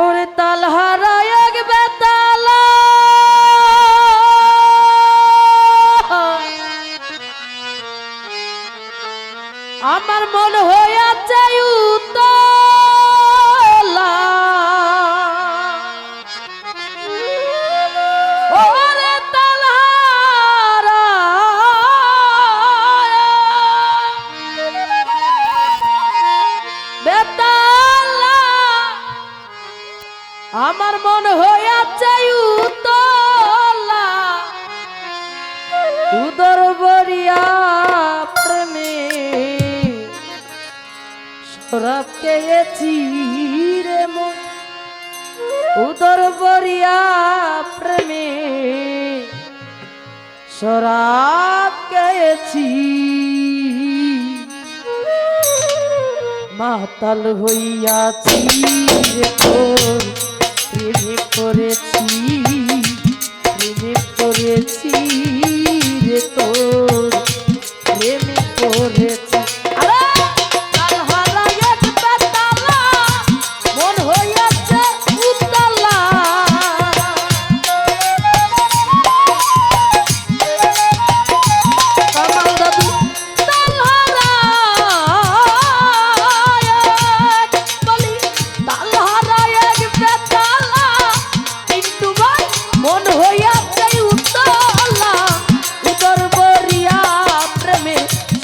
ওরে তাল হারায় করেছি রে উদর বরিয়া প্রেমে। শরাব গেছি মাতাল হইয়াছি রে তোর। প্রেমে পড়েছি প্রেমে পড়েছি রে তোর। প্রেমে পড়েছি।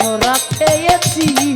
ধরা খেয়েছি।